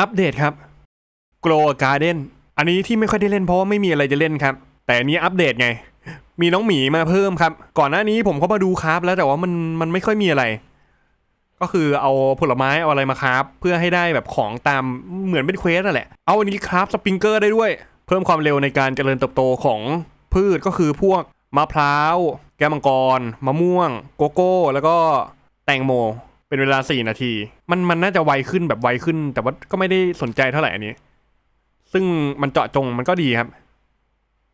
อัปเดตครับ Grow Garden อันนี้ที่ไม่ค่อยได้เล่นเพราะว่าไม่มีอะไรจะเล่นครับ แต่อันนี้อัปเดตไง มีน้องหมีมาเพิ่มครับ ก่อนหน้านี้ผมก็มาดูคราฟแล้วแต่ว่ามันมันไม่ค่อยมีอะไร ก็คือเอาผลไม้เอาอะไรมาคราฟเพื่อให้ได้แบบของตามเหมือนเป็นเควสนั่นแหละ เอาอันนี้คราฟสปริงเกอร์ได้ด้วย เพิ่มความเร็วในการเจริญเติบโตของพืชก็คือพวกมะพร้าว แก้วมังกร มะม่วง โกโก้ แล้วก็แตงโม เป็นเวลา4นาที มันมันน่าจะไวขึ้นแบบไวขึ้น แต่ว่าก็ไม่ได้สนใจเท่าไหร่อันนี้ ซึ่งมันเจาะจงมันก็ดีครับ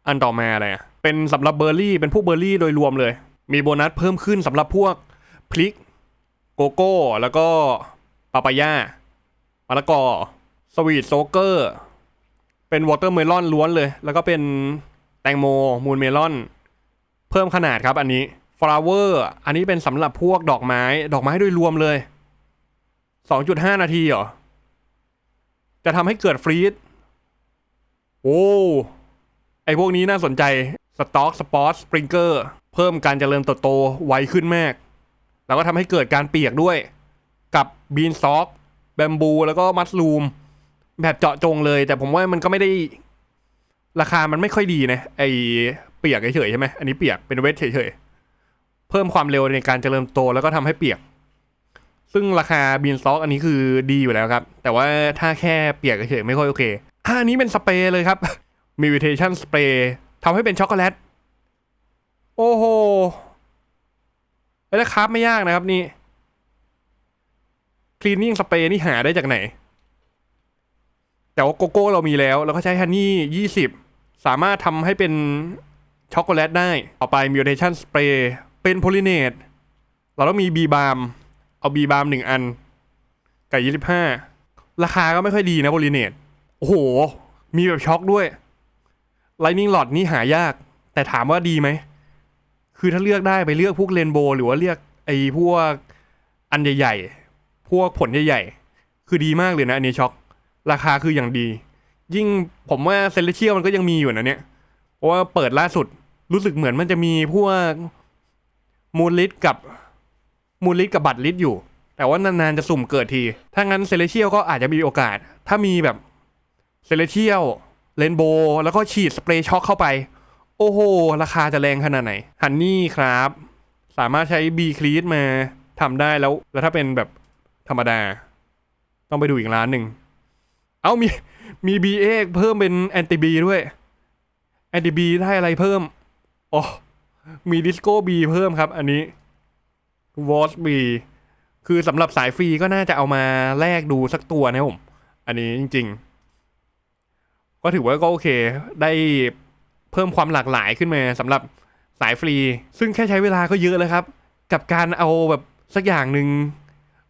อันต่อมาอะไรอะเป็นสำหรับเบอร์รี่ เป็นพวกเบอร์รี่โดยรวมเลย มีโบนัสเพิ่มขึ้นสำหรับพวกพริก โกโก้ แล้วก็ปาปายามะละกอ สวีทโซเกอร์ เป็นวอเตอร์เมลอนล้วนเลย แล้วก็เป็นแตงโมมูนเมลอน เพิ่มขนาดครับอันนี้ ฟลาเวอร์อันนี้เป็นสำหรับพวกดอกไม้ ดอกไม้โดยรวมเลย 2.5 นาทีเหรอ จะทำให้เกิดฟรีดโอ้ไอพวกนี้น่าสนใจสต็อกสปอร์ตสปริงเกอร์เพิ่มการเจริญเติบโตไวขึ้นมาก แล้วก็ทำให้เกิดการเปียกด้วย กับบีนซอกแบมบูแล้วก็มัสลูม แบบเจาะจงเลย แต่ผมว่ามันก็ไม่ได้ ราคามันไม่ค่อยดีนะ ไอเปียกเฉยๆใช่ไหมอันนี้เปียกเป็นเวทเฉยๆ พิ่มความเร็วในการเจริญโตแล้วก็ทำให้เปียก ซึ่งราคาบีนซอกอันนี้คือดีอยู่แล้วครับ แต่ว่าถ้าแค่เปียกเฉยไม่ค่อยโอเคอ่าอันนี้เป็นสเปรย์เลยครับมีวิเทชันสเปรย์ทำให้เป็นช็อกโกแลต โอ้โหแล้วครับไม่ยากนะครับนี่คลีนนิ่งสเปรย์นี่หาได้จากไหน แต่ว่าโกโก้เรามีแล้วแล้วก็ใช้ฮันนี่ยี่สิบสามารถทำให้เป็นช็อกโกแลตได้ ต่อไปมิวเทชันสเปรย์ เป็นโพลิเนตเราต้องมีบีบาร์มเอาบีบาร์มหนึ่งอันกับยี่สิบห้าราคาก็ไม่ค่อยดีนะโพลิเนตโอ้โห มีแบบช็อกด้วยไลนิ่งหลอดนี่หายาก แต่ถามว่าดีไหม คือถ้าเลือกได้ไปเลือกพวกเรนโบว์หรือว่าเลือกไอ้พวกอันใหญ่ๆ พวกผลใหญ่ๆ คือดีมากเลยนะอันนี้ช็อก ราคาคืออย่างดี ยิ่งผมว่าเซเลเชียลมันก็ยังมีอยู่นะเนี่ย เพราะว่าเปิดล่าสุดรู้สึกเหมือนมันจะมีพวก มูลลิตกับมูลลิตกับบัตรลิตอยู่ แต่ว่านานๆจะสุ่มเกิดที ถ้างั้นเซเลเชียลก็อาจจะมีโอกาส ถ้ามีแบบเซเลเชียลเรนโบว์แล้วก็ฉีดสเปรย์ช็อกเข้าไป โอ้โห ราคาจะแรงขนาดไหน ฮันนี่ครับ สามารถใช้บีคลีสมาทำได้แล้ว แล้วถ้าเป็นแบบธรรมดา ต้องไปดูอีกร้านหนึ่ง เอามีมีบีเอกเพิ่มเป็นแอนติบีด้วย แอนติบีได้อะไรเพิ่ม อ๋อ มีดิสโก้บีเพิ่มครับ อันนี้วอสบีคือสำหรับสายฟรีก็น่าจะเอามาแลกดูสักตัวนะผม อันนี้จริง ๆ ก็ถือว่าก็โอเค ได้เพิ่มความหลากหลายขึ้นมาสำหรับสายฟรี ซึ่งแค่ใช้เวลาก็เยอะเลยครับ กับการเอาแบบสักอย่างหนึ่ง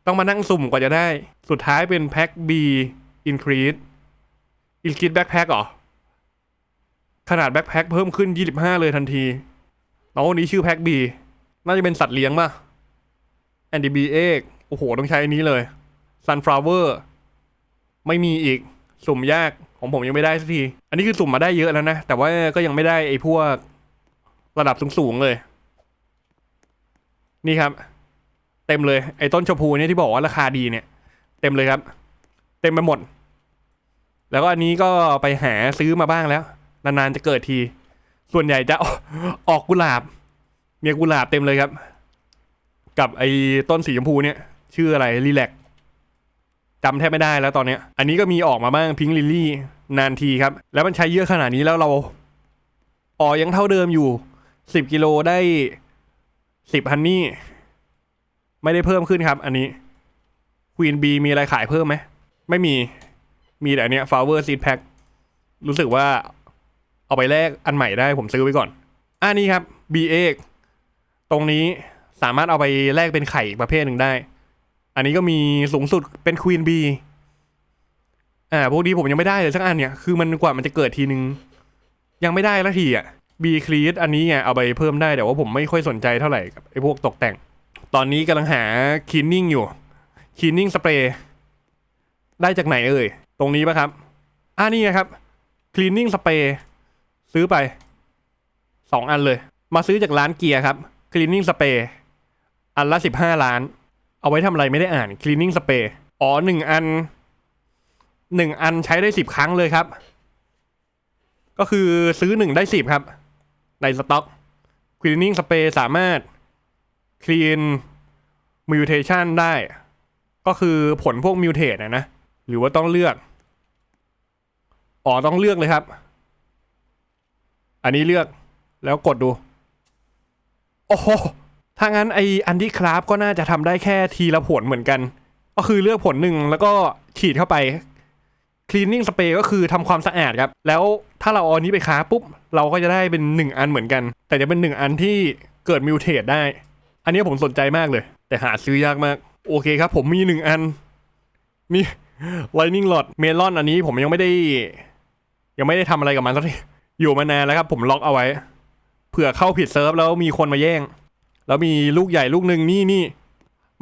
ต้องมานั่งสุ่มกว่าจะได้ สุดท้ายเป็นแพ็ค B increase increase backpack เหรอ ขนาดแบ็คแพ็คเพิ่มขึ้น 25 เลยทันที แล้วนี้ชื่อแพ็ค B น่าจะเป็นสัตว์เลี้ยงป่ะ a n d b เอกโอ้โห ต้องใช้อันนี้เลย sunflower ไม่มีอีกสุ่มยากของผมยังไม่ได้สักที อันนี้คือสุ่มมาได้เยอะแล้วนะ แต่ว่าก็ยังไม่ได้ไอ้พวกระดับสูงๆเลย นี่ครับ เต็มเลย ไอ้ต้นชมพูเนี่ยที่บอกว่าราคาดีเนี่ย เต็มเลยครับ เต็มไปหมด แล้วก็อันนี้ก็ไปหาซื้อมาบ้างแล้ว นานๆจะเกิดที ส่วนใหญ่จะออกกุหลาบ เมียกุหลาบเต็มเลยครับ กับไอ้ต้นสีชมพูเนี่ย ชื่ออะไรรีแลกจำแทบไม่ได้แล้วตอนเนี้ย อันนี้ก็มีออกมาบ้างพิงลิลลี่นานทีครับ แล้วมันใช้เยอะขนาดนี้แล้วเราออยังเท่าเดิมอยู่สิบกิโลได้สิบฮันนี่ ไม่ได้เพิ่มขึ้นครับ อันนี้ควีนบีมีอะไรขายเพิ่มไหม ไม่มีมีแต่อันเนี้ย flower seed pack รู้สึกว่า เอาไปแลกอันใหม่ได้ผมซื้อไว้ก่อนอันนี้ครับ B เอกตรงนี้สามารถเอาไปแลกเป็นไข่ประเภทหนึ่งได้ อันนี้ก็มีสูงสุดเป็นควีนบีอ่าพวกนี้ผมยังไม่ได้เลยสักอันเนี่ยคือมันกว่ามันจะเกิดทีนึง ยังไม่ได้ละทีอะ B คลีสอันนี้ไงเอาไปเพิ่มได้แต่ว่าผมไม่ค่อยสนใจเท่าไหร่กับไอ้พวกตกแต่ง ตอนนี้กำลังหาคลีนนิ่งอยู่คลีนนิ่งสเปรย์ได้จากไหนเอ่ย ตรงนี้ปะครับอ่านี่ครับ cleaning spray ซื้อไปสองอันเลย มาซื้อจากร้านเกียร์ครับ cleaning spray อันละสิบห้าล้าน เอาไว้ทำอะไรไม่ได้อ่าน cleaning spray อ๋อหนึ่งอันหนึ่งอันใช้ได้สิบครั้งเลยครับ ก็คือซื้อหนึ่งได้สิบครับ ในสต็อก cleaning spray สามารถ clean mutation ได้ ก็คือผลพวก mutate นะนะ หรือว่าต้องเลือก อ๋อต้องเลือกเลยครับ อันนี้เลือกแล้วกดดู โอ้โหถ้างั้นไออันที่คราฟก็น่าจะทำได้แค่ทีละผลเหมือนกัน ก็คือเลือกผลหนึ่งแล้วก็ฉีดเข้าไป cleaning spray ก็คือทำความสะอาดครับ แล้วถ้าเราเอาอันนี้ไปค้าปุ๊บ เราก็จะได้เป็นหนึ่งอันเหมือนกัน แต่จะเป็นหนึ่งอันที่เกิดมิวเทตได้ อันนี้ผมสนใจมากเลย แต่หาซื้อยากมาก โอเคครับ ผมมีหนึ่งอัน มี lightning rod melon อันนี้ผมยังไม่ได้ ยังไม่ได้ทำอะไรกับมันสักที อยู่มานานแล้วครับ ผมล็อกเอาไว้ เผื่อเข้าผิดเซิร์ฟแล้วมีคนมาแย่ง แล้วมีลูกใหญ่ลูกหนึ่งนี่นี่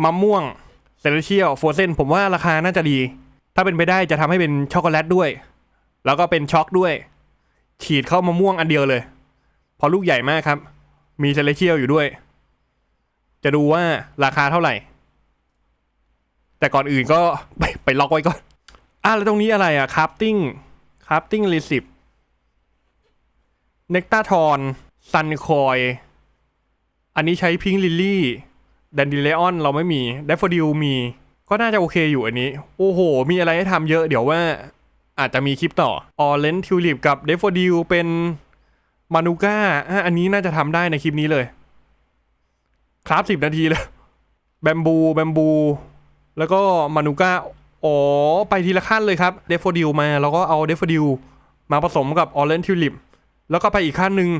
มะม่วงเซเลเชียลโฟเซนผมว่าราคาน่าจะดี ถ้าเป็นไปได้จะทำให้เป็นช็อกโกแลตด้วย แล้วก็เป็นช็อกด้วย ฉีดเข้ามะม่วงอันเดียวเลย พอลูกใหญ่มากครับ มีเซเลเชียลอยู่ด้วย จะดูว่าราคาเท่าไหร่ แต่ก่อนอื่นก็ไปไปล็อกไว้ก่อนอะแล้วตรงนี้อะไรอะคราฟติ้งคราฟติ้งรีสิป เนกตาทอนซันคอย อันนี้ใช้พิงลิลลี่แดนดิเลออนเราไม่มีเดฟโฟดิลมี ก็น่าจะโอเคอยู่อันนี้ โอ้โห มีอะไรให้ทำเยอะเดี๋ยวว่าอาจจะมีคลิปต่อออเรนทิวลิปกับเดฟโฟดิลเป็นมานูก้าอันนี้น่าจะทำได้ในคลิปนี้เลย ครับสิบนาทีเลยแบมบูแบมบู แล้วก็มานูก้าอ๋อ ไปทีละขั้นเลยครับเดฟโฟดิลมา แล้วก็เอาเดฟโฟดิลมาผสมกับออเรนทิวลิป แล้วก็ไปอีกขั้นหนึ่ง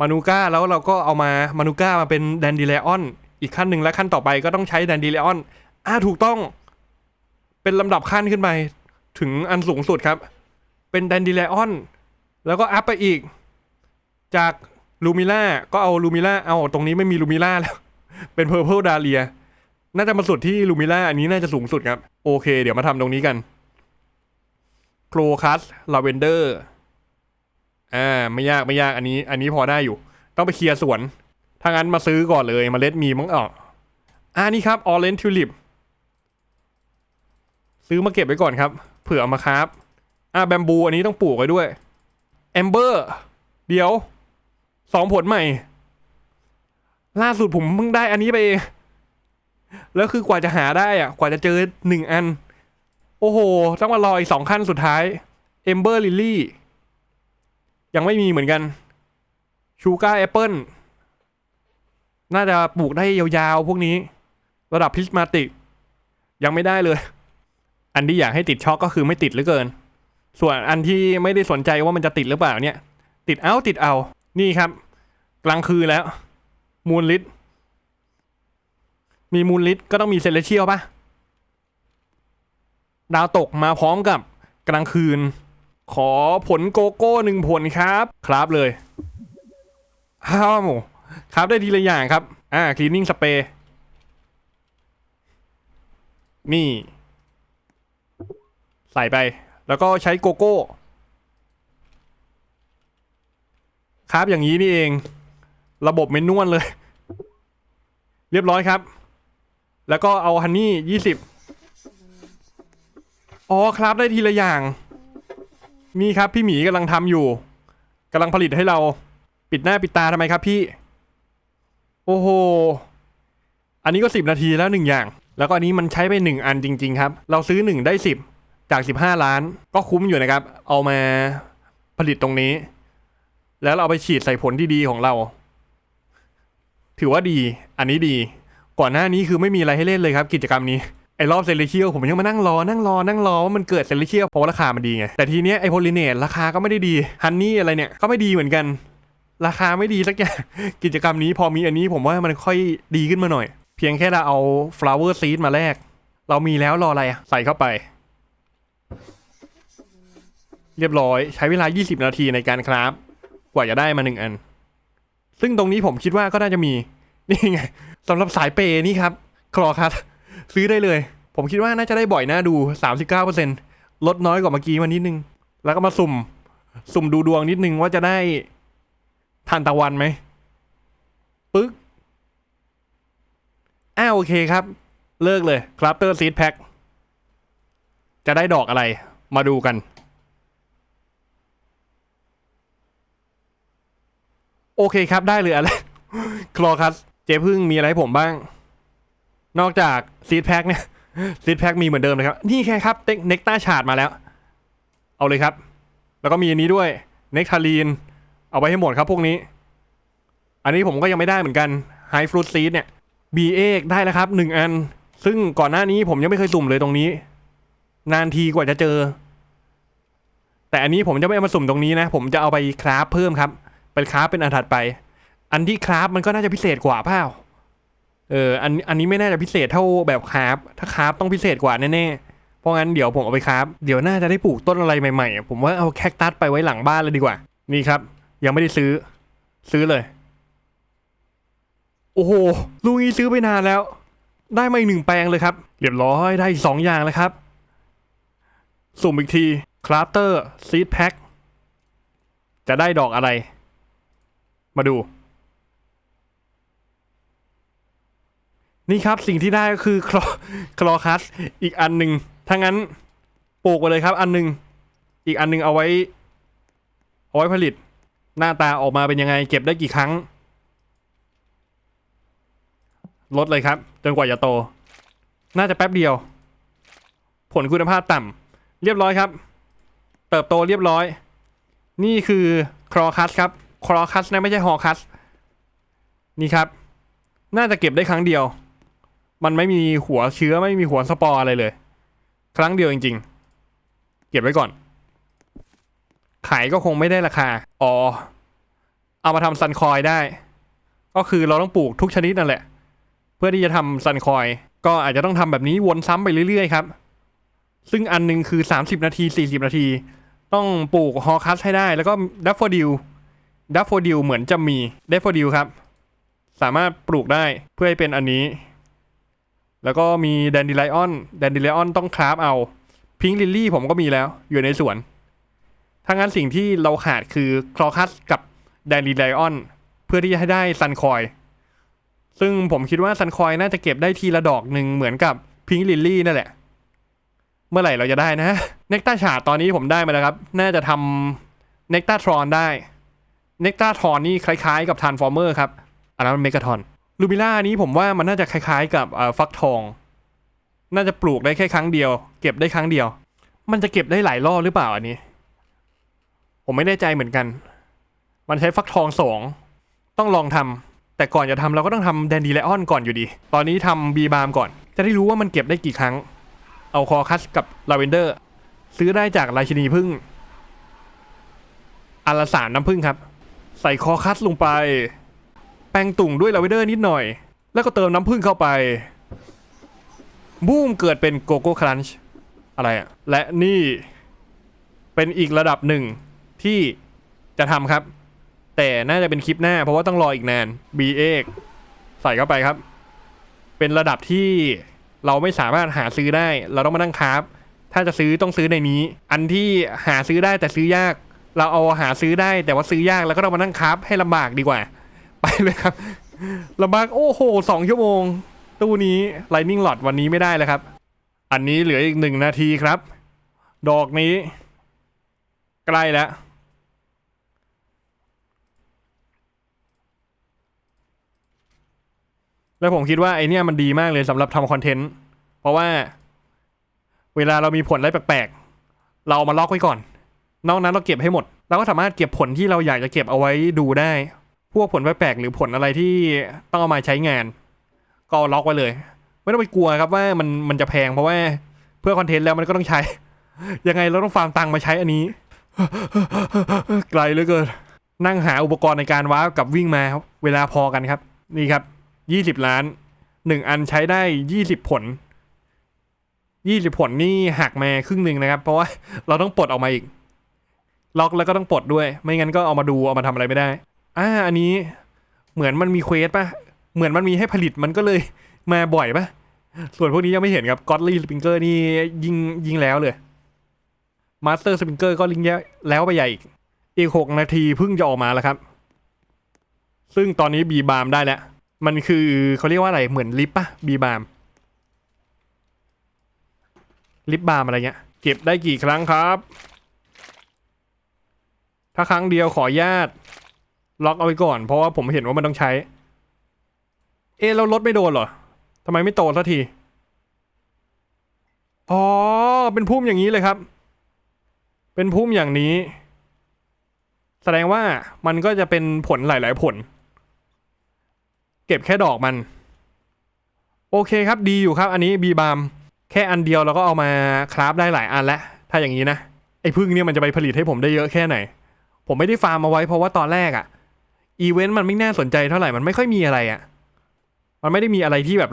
มานูก้าแล้วเราก็เอามามานูก้ามาเป็นแดนดิเลออนอีกขั้นหนึ่งและขั้นต่อไปก็ต้องใช้แดนดิเลออนอ่าถูกต้อง เป็นลำดับขั้นขึ้นไปถึงอันสูงสุดครับ เป็นแดนดิเลออนแล้วก็อัพไปอีก จากลูมิล่าก็เอาลูมิล่าเอาตรงนี้ไม่มีลูมิล่าแล้ว เป็นเพอร์เพลดาเลียน่าจะมาสุดที่ลูมิล่าอันนี้น่าจะสูงสุดครับ โอเค เดี๋ยวมาทำตรงนี้กันโครคัสลาเวนเดอร์ อ่าไม่ยากไม่ยากอันนี้ อันนี้พอได้อยู่ ต้องไปเคลียร์สวน ถ้างั้นมาซื้อก่อนเลยมเมล็ดมีมั้งออกอ่านี่ครับออเรนทิวลิปซื้อมาเก็บไว้ก่อนครับ เผื่อเอามาครับอ่าแบมบูอันนี้ต้องปลูกไว้ด้วยแอมเบอร์เดี๋ยวสองผลใหม่ ล่าสุดผมเพิ่งได้อันนี้ไป แล้วคือกว่าจะหาได้อะ กว่าจะเจอหนึ่งอัน โอ้โห ต้องมารออีกสองขั้นสุดท้ายเอมเบอร์ลิลลี่ ยังไม่มีเหมือนกันชูการ์แอปเปิลน่าจะปลูกได้ยาวๆ พวกนี้ ระดับพิสมาติกยังไม่ได้เลย อันที่อยากให้ติดช็อกก็คือไม่ติดเหลือเกิน ส่วนอันที่ไม่ได้สนใจว่ามันจะติดหรือเปล่าเนี่ย ติดเอาติดเอา นี่ครับ กลางคืนแล้ว มูลลิทมีมูลลิทก็ต้องมีเซเลเชียลปะดาวตกมาพร้อมกับกลางคืน ขอผลโกโก้หนึ่งผลครับครับเลยห้าวครับได้ทีละอย่างครับ อ่าคลีนนิ่งสเปรย์นี่ ใส่ไป แล้วก็ใช้โกโก้ ครับอย่างนี้นี่เอง ระบบเมนนวลเลย เรียบร้อยครับ แล้วก็เอาฮันนี่ยี่สิบอ๋อครับได้ทีละอย่าง นี่ครับพี่หมีกำลังทำอยู่กำลังผลิตให้เราปิดหน้าปิดตาทำไมครับพี่ โอ้โห อันนี้ก็สิบนาทีแล้วหนึ่งอย่าง แล้วก็อันนี้มันใช้ไปหนึ่งอันจริง ๆ ครับ เราซื้อหนึ่งได้สิบจากสิบห้าล้าน ก็คุ้มอยู่นะครับ เอามาผลิตตรงนี้ แล้วเราเอาไปฉีดใส่ผลที่ดีของเรา ถือว่าดี อันนี้ดี ก่อนหน้านี้คือไม่มีอะไรให้เล่นเลยครับ กิจกรรมนี้ ไอ้รอบเซเลเชียลผมยังมานั่งรอนั่งรอนั่งรอว่ามันเกิดเซเลเชียลเพราะราคามันดีไง แต่ทีเนี้ยไอโพลิเนตราคาก็ไม่ได้ดีฮันนี่อะไรเนี่ยก็ไม่ดีเหมือนกัน ราคาไม่ดีสักอย่างกิจกรรมนี้พอมีอันนี้ผมว่ามันค่อยดีขึ้นมาหน่อย เพียงแค่เราเอา flower seed มาแลกเรามีแล้วรออะไรอะใส่เข้าไป เรียบร้อยใช้เวลา 20 นาทีในการคราฟกว่าจะได้มาหนึ่งอัน ซึ่งตรงนี้ผมคิดว่าก็น่าจะมีนี่ไงสำหรับสายเปย์นี่ครับคลอคัส ซื้อได้เลย ผมคิดว่าน่าจะได้บ่อยน่าดู 39%ลดน้อยกว่าเมื่อกี้มานิดนึง แล้วก็มาสุ่ม สุ่มดูดวงนิดนึงว่าจะได้ทานตะวันไหมปึ๊กอ้าวโอเคครับ เลิกเลยครับเตอร์ซีดแพ็คจะได้ดอกอะไรมาดูกันโอเคครับได้เลยอะไรคลอคัส เจ๊พึ่งมีอะไรให้ผมบ้าง นอกจากซีดแพ็คเนี่ยซีดแพ็คมีเหมือนเดิมเลยครับ นี่แค่ครับเน็กต้าชาร์ดมาแล้ว เอาเลยครับ แล้วก็มีอันนี้ด้วยเนกทาลีนเอาไว้ให้หมดครับพวกนี้ อันนี้ผมก็ยังไม่ได้เหมือนกันไฮฟรุตซีดเนี่ยบีเอกได้แล้วครับหนึ่งอัน ซึ่งก่อนหน้านี้ผมยังไม่เคยสุ่มเลยตรงนี้ นานทีกว่าจะเจอ แต่อันนี้ผมจะไม่เอามาสุ่มตรงนี้นะ ผมจะเอาไปคราฟเพิ่มครับเป็นคราฟเป็นอันถัดไป อันที่คราฟมันก็น่าจะพิเศษกว่าเปล่า เอออันอันนี้ไม่น่าจะพิเศษเท่าแบบคราฟถ้าคราฟต้องพิเศษกว่าแน่ๆเพราะงั้นเดี๋ยวผมเอาไปคราฟเดี๋ยวน่าจะได้ปลูกต้นอะไรใหม่ๆ ผมว่าเอาแคคตัสไปไว้หลังบ้านเลยดีกว่า นี่ครับ ยังไม่ได้ซื้อ ซื้อเลย โอ้โหลุงนี้ซื้อไปนานแล้ว ได้มาอีกหนึ่งแปลงเลยครับ เรียบร้อยได้สองอย่างแล้วครับ สุ่มอีกทีคราฟเตอร์ซีดแพ็คจะได้ดอกอะไร มาดู นี่ครับสิ่งที่ได้ก็คือคลอคลอคัสอีกอันหนึ่งถ้างั้นปลูกไปเลยครับ อันหนึ่งอีกอันหนึ่งเอาไว้ เอาไว้ผลิต หน้าตาออกมาเป็นยังไง เก็บได้กี่ครั้ง ลดเลยครับ จนกว่าจะโต น่าจะแป๊บเดียว ผลคุณภาพต่ำเรียบร้อยครับ เติบโตเรียบร้อย นี่คือครอคัสครับครอคัสนะไม่ใช่ฮอคัสนี่ครับ น่าจะเก็บได้ครั้งเดียว มันไม่มีหัวเชื้อไม่มีหัวสปอร์อะไรเลย ครั้งเดียวจริง ๆ เก็บไว้ก่อน ขายก็คงไม่ได้ราคา อ๋อ เอามาทำซันคอยได้ ก็คือเราต้องปลูกทุกชนิดนั่นแหละ เพื่อที่จะทำซันคอย ก็อาจจะต้องทำแบบนี้วนซ้ำไปเรื่อยๆครับ ซึ่งอันหนึงคือ 30 นาที 40 นาที ต้องปลูกฮอคัสให้ได้ แล้วก็ดัฟโฟดิลดัฟโฟดิลเหมือนจะมีดัฟโฟดิลครับ สามารถปลูกได้เพื่อให้เป็นอันนี้ แล้วก็มีแดนดิไลออนแดนดิไลออนต้องคราฟเอาพิงลิลลี่ผมก็มีแล้วอยู่ในสวนถ้างั้นสิ่งที่เราขาดคือคลอคัสกับแดนดิไลออนเพื่อที่จะให้ได้ซันคอย ซึ่งผมคิดว่าซันคอยน่าจะเก็บได้ทีละดอกหนึ่งเหมือนกับพิงลิลลี่นั่นแหละ เมื่อไหร่เราจะได้นะเนกตาชาตอนนี้ผมได้มาแล้วครับ น่าจะทำเนกตาทรอนได้เนกตาทรอนนี่คล้ายๆ กับทานฟอร์เมอร์ครับอันนั้นมันเมกาทอน ลูบิล่านี้ผมว่ามันน่าจะคล้ายๆ กับฟักทอง น่าจะปลูกได้แค่ครั้งเดียว เก็บได้ครั้งเดียว มันจะเก็บได้หลายรอบหรือเปล่าอันนี้ ผมไม่แน่ใจเหมือนกัน มันใช้ฟักทองสองต้องลองทำแต่ก่อนจะทำเราก็ต้องทำแดนดีไลออนก่อนอยู่ดี ตอนนี้ทำบีบามก่อน จะได้รู้ว่ามันเก็บได้กี่ครั้ง เอาคอคัสกับลาเวนเดอร์ ซื้อได้จากราชินีพึ่งอันละสามน้ำพึ่งครับ ใส่คอคัสลงไป แป้งตุ่งด้วยลาเวนเดอร์นิดหน่อย แล้วก็เติมน้ำผึ้งเข้าไป บูมเกิดเป็นโกโก้ครันช์อะไรอะและนี่เป็นอีกระดับหนึ่งที่จะทำครับ แต่น่าจะเป็นคลิปหน้า เพราะว่าต้องรออีกนาน b เอกใส่เข้าไปครับ เป็นระดับที่เราไม่สามารถหาซื้อได้ เราต้องมานั่งคราฟถ้าจะซื้อต้องซื้อในนี้ อันที่หาซื้อได้แต่ซื้อยาก เราเอาหาซื้อได้แต่ว่าซื้อยากแล้วก็ต้องมานั่งคราฟให้ลำบากดีกว่า ไปเลยครับลำบากโอ้โหสองชั่วโมง ตู้นี้ Lightning Lot วันนี้ไม่ได้แล้วครับ อันนี้เหลืออีกหนึ่งนาทีครับ ดอกนี้ ใกล้แล้ว แล้วผมคิดว่าไอเนี้ยมันดีมากเลยสำหรับทำคอนเทนต์ เพราะว่า เวลาเรามีผลอะไรแปลกๆ เราเอามาล็อกไว้ก่อน นอกนั้นเราเก็บให้หมด เราก็สามารถเก็บผลที่เราอยากจะเก็บเอาไว้ดูได้ พวกผลแปลกๆหรือผลอะไรที่ต้องเอามาใช้งาน ก็ล็อกไว้เลย ไม่ต้องไปกลัวครับว่ามันมันจะแพงเพราะว่าเพื่อคอนเทนต์แล้วมันก็ต้องใช้ ยังไงเราต้องฟาร์มตังค์มาใช้อันนี้ไกลเหลือเกินนั่งหาอุปกรณ์ในการว้าวกับวิ่งมาเวลาพอกันครับ นี่ครับยี่สิบล้านหนึ่งอันใช้ได้ยี่สิบผลยี่สิบผลนี่หักมาครึ่งหนึ่งนะครับ เพราะว่าเราต้องปลดออกมาอีก ล็อกแล้วก็ต้องปลดด้วย ไม่งั้นก็เอามาดูเอามาทำอะไรไม่ได้ อ่าอันนี้เหมือนมันมีเควสป่ะเหมือนมันมีให้ผลิตมันก็เลยมาบ่อยป่ะส่วนพวกนี้ยังไม่เห็นครับก็อตลี่สปริงเกอร์นี่ยิงยิงแล้วเลยมาสเตอร์สปริงเกอร์ก็ลิงแล้วไปใหญ่อีกอีกหกนาทีเพิ่งจะออกมาแล้วครับ ซึ่งตอนนี้บีบามได้แล้ว มันคือเขาเรียกว่าอะไรเหมือนลิปป่ะบีบามลิปบามอะไรเงี้ย เก็บได้กี่ครั้งครับ ถ้าครั้งเดียวขออนุญาต ล็อกเอาไว้ก่อน เพราะว่าผมเห็นว่ามันต้องใช้ เอ๊ะแล้วรถไม่โดนเหรอทำไมไม่โตสักที อ๋อ เป็นพุ่มอย่างนี้เลยครับ เป็นพุ่มอย่างนี้ แสดงว่ามันก็จะเป็นผลหลาย ๆ ผล เก็บแค่ดอกมัน โอเคครับดีอยู่ครับ อันนี้บีบามแค่อันเดียวเราก็เอามาคราฟได้หลายอันแล้ว ถ้าอย่างนี้นะ ไอ้พึ่งเนี่ยมันจะไปผลิตให้ผมได้เยอะแค่ไหน ผมไม่ได้ฟาร์มเอาไว้เพราะว่าตอนแรกอะ อีเวนต์มันไม่น่าสนใจเท่าไหร่มันไม่ค่อยมีอะไรอะมันไม่ได้มีอะไรที่แบบ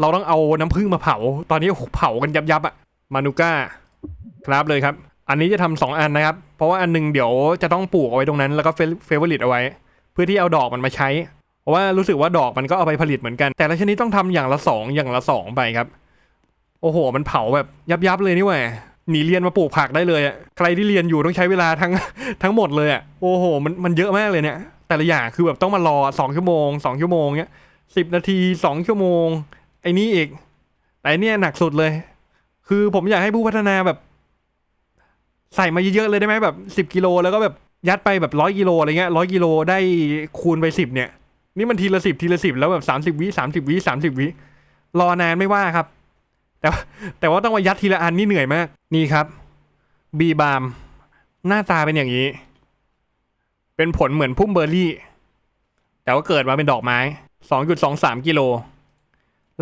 เราต้องเอาน้ำผึ้งมาเผา ตอนนี้เผากันยับยับอะมานูก้าครับเลยครับ อันนี้จะทำสองอันนะครับ เพราะว่าอันหนึงเดี๋ยวจะต้องปลูกเอาไว้ตรงนั้นแล้วก็เฟเวอร์ลิตเอาไว้ เพื่อที่เอาดอกมันมาใช้ เพราะว่ารู้สึกว่าดอกมันก็เอาไปผลิตเหมือนกัน แต่ละชนิดต้องทำอย่างละสองอย่างละสองไปครับ โอ้โห มันเผาแบบยับยับเลยนี่หว่าหนีเรียนมาปลูกผักได้เลยอะใครที่เรียนอยู่ต้องใช้เวลาทั้งทั้งหมดเลยอะโอ้โห มันมันเยอะมากเลยเนี่ย แต่ละอย่างคือแบบต้องมารอสองชั่วโมงสองชั่วโมงเนี้ยสิบนาทีสองชั่วโมง ไอ้นี่อีก แต่เนี่ยหนักสุดเลย คือผมอยากให้ผู้พัฒนาแบบ ใส่มาเยอะๆเลยได้ไหมแบบสิบกิโลแล้วก็แบบยัดไปแบบร้อยกิโลอะไรเงี้ยร้อยกิโลได้คูณไปสิบเนี่ย นี่มันทีละสิบทีละสิบแล้วแบบสามสิบวิสามสิบวิสามสิบวิรอนานไม่ว่าครับ แต่แต่ว่าต้องมายัดทีละอันนี่เหนื่อยมาก นี่ครับ บีบาม หน้าตาเป็นอย่างนี้ เป็นผลเหมือนพุ่มเบอร์รี่ แต่ว่าเกิดมาเป็นดอกไม้สองจุดสองสามกิโล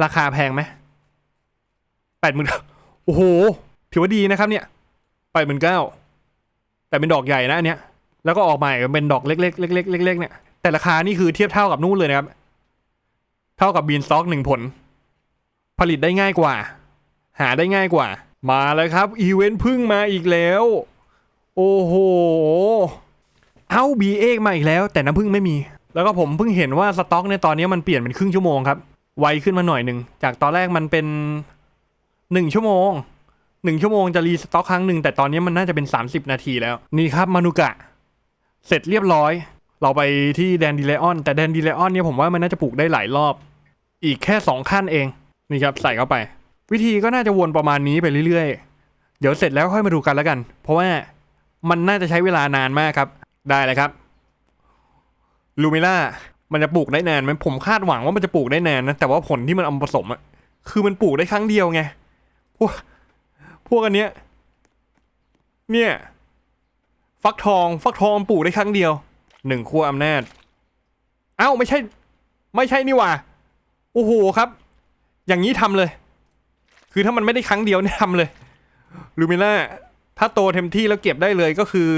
ราคาแพงไหมแปดหมื่นโอ้โห ถือว่าดีนะครับเนี่ยแปดหมื่นเก้าแต่เป็นดอกใหญ่นะอันเนี้ย แล้วก็ออกมาอีกเป็นดอกเล็กๆเล็กๆเล็กๆเนี่ย แต่ราคานี่คือเทียบเท่ากับนู่นเลยนะครับ เท่ากับบีนสต็อกหนึ่งผล ผลิตได้ง่ายกว่า หาได้ง่ายกว่า มาแล้วครับ อีเวนต์พึ่งมาอีกแล้ว โอ้โห เอาบีเอกมาอีกแล้ว แต่น้ำพึ่งไม่มี แล้วก็ผมเพิ่งเห็นว่าสต็อกเนี่ยตอนนี้มันเปลี่ยนเป็นครึ่งชั่วโมงครับ ไวขึ้นมาหน่อยหนึ่ง จากตอนแรกมันเป็นหนึ่งชั่วโมงหนึ่งชั่วโมงจะรีสต็อกครั้งหนึ่งแต่ตอนนี้มันน่าจะเป็น 30 นาทีแล้ว นี่ครับมานุกะ เสร็จเรียบร้อย เราไปที่แดนดิเลออน แต่แดนดิเลออนเนี่ยผมว่ามันน่าจะปลูกได้หลายรอบ อีกแค่ 2 ขั้นเองนี่ครับใส่เข้าไป วิธีก็น่าจะวนประมาณนี้ไปเรื่อยๆ เดี๋ยวเสร็จแล้วค่อยมาดูกันแล้วกัน เพราะว่ามันน่าจะใช้เวลานานมากครับ ได้เลยครับลูมิล่ามันจะปลูกได้นานไหมผมคาดหวังว่ามันจะปลูกได้นานนะแต่ว่าผลที่มันเอามผสมอะคือมันปลูกได้ครั้งเดียวไงพวกพวกอันเนี้ยเนี่ยฟักทองฟักทองปลูกได้ครั้งเดียวหนึ่งขั้วอำนาจ เอ้าไม่ใช่ ไม่ใช่นี่หว่าโอ้โหครับ อย่างนี้ทำเลย คือถ้ามันไม่ได้ครั้งเดียวเนี่ยทำเลยลูมิล่าถ้าโตเต็มที่แล้วเก็บได้เลยก็คือ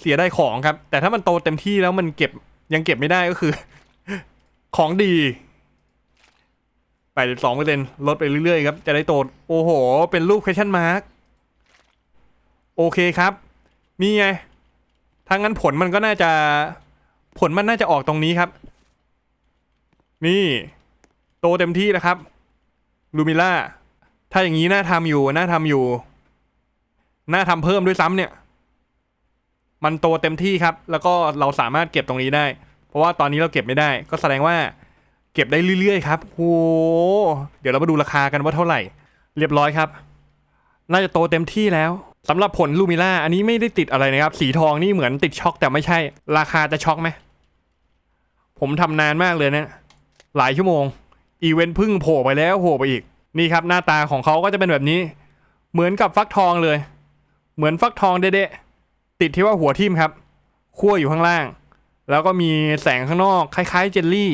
เสียได้ของครับ แต่ถ้ามันโตเต็มที่แล้วมันเก็บยังเก็บไม่ได้ก็คือ ของดี82เปอร์เซ็นลดไปเรื่อยๆครับ จะได้โตโอ้โห เป็นรูป question mark โอเคครับ นี่ไงถ้างั้นผลมันก็น่าจะ ผลมันน่าจะออกตรงนี้ครับ นี่ โตเต็มที่นะครับ ลูมิล่า ถ้าอย่างนี้น่าทำอยู่ น่าทำอยู่ น่าทำเพิ่มด้วยซ้ำเนี่ย มันโตเต็มที่ครับ แล้วก็เราสามารถเก็บตรงนี้ได้ เพราะว่าตอนนี้เราเก็บไม่ได้ ก็แสดงว่าเก็บได้เรื่อยๆครับโอ้เดี๋ยวเรามาดูราคากันว่าเท่าไหร่ เรียบร้อยครับ น่าจะโตเต็มที่แล้วสำหรับผลลูมิล่าอันนี้ไม่ได้ติดอะไรนะครับ สีทองนี่เหมือนติดช็อกแต่ไม่ใช่ ราคาจะช็อกไหมผมทำนานมากเลยเนะหลายชั่วโมง อีเวนต์พึ่งโผล่ไปแล้วโผล่ไปอีก นี่ครับหน้าตาของเขาก็จะเป็นแบบนี้ เหมือนกับฟักทองเลย เหมือนฟักทองเด๊ะ ติดที่ว่าหัวทิ่มครับขั้วอยู่ข้างล่าง แล้วก็มีแสงข้างนอกคล้ายๆ เจลลี่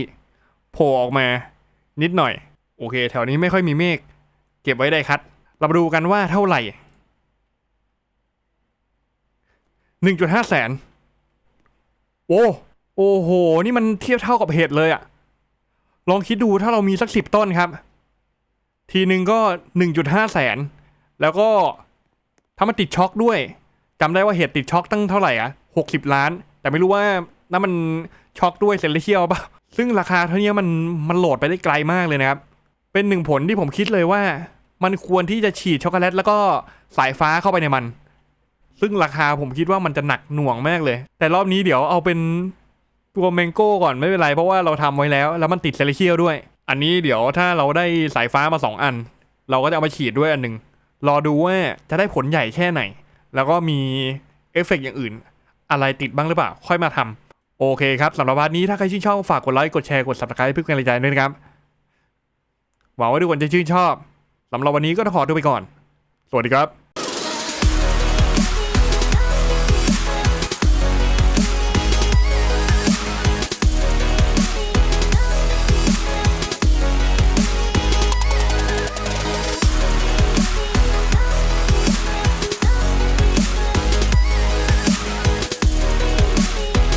โผล่ออกมานิดหน่อย โอเค แถวนี้ไม่ค่อยมีเมฆเก็บไว้ได้ครับเรามาดูกันว่าเท่าไหร่หนึ่งจุดห้าแสน โอ้โอ้โห นี่มันเทียบเท่ากับเห็ดเลยอะลองคิดดูถ้าเรามีสักสิบต้นครับ ทีหนึ่งก็หนึ่งจุดห้าแสน แล้วก็ถ้ามันติดช็อกด้วย จำได้ว่าเห็ดติดช็อกตั้งเท่าไหร่อะหกสิบล้าน แต่ไม่รู้ว่านั่นมันช็อกด้วยเซเลเชียลป่ะซึ่งราคาเท่านี้มันมันโหลดไปได้ไกลมากเลยนะครับ เป็นหนึ่งผลที่ผมคิดเลยว่า มันควรที่จะฉีดช็อกโกแลต แล้วก็สายฟ้าเข้าไปในมัน ซึ่งราคาผมคิดว่ามันจะหนักหน่วงมากเลย แต่รอบนี้เดี๋ยวเอาเป็นตัวแมงโก้ก่อนไม่เป็นไรเพราะว่าเราทำไว้แล้ว แล้วมันติดเซเลเชียลด้วย อันนี้เดี๋ยวถ้าเราได้สายฟ้ามาสองอัน เราก็จะเอามาฉีดด้วยอันหนึ่งรอดูว่าจะได้ผลใหญ่แค่ไหน แล้วก็มีเอฟเฟกต์อย่างอื่น อะไรติดบ้างหรือเปล่า ค่อยมาทำโอเคครับสำหรับวันนี้ถ้าใครชื่นชอบฝากกดไลค์กดแชร์กด subscribe เพื่อเป็นกำลังใจด้วยนะครับหวังว่าทุกคนจะชื่นชอบสำหรับวันนี้ก็ต้องขอตัวไปก่อน สวัสดีครับ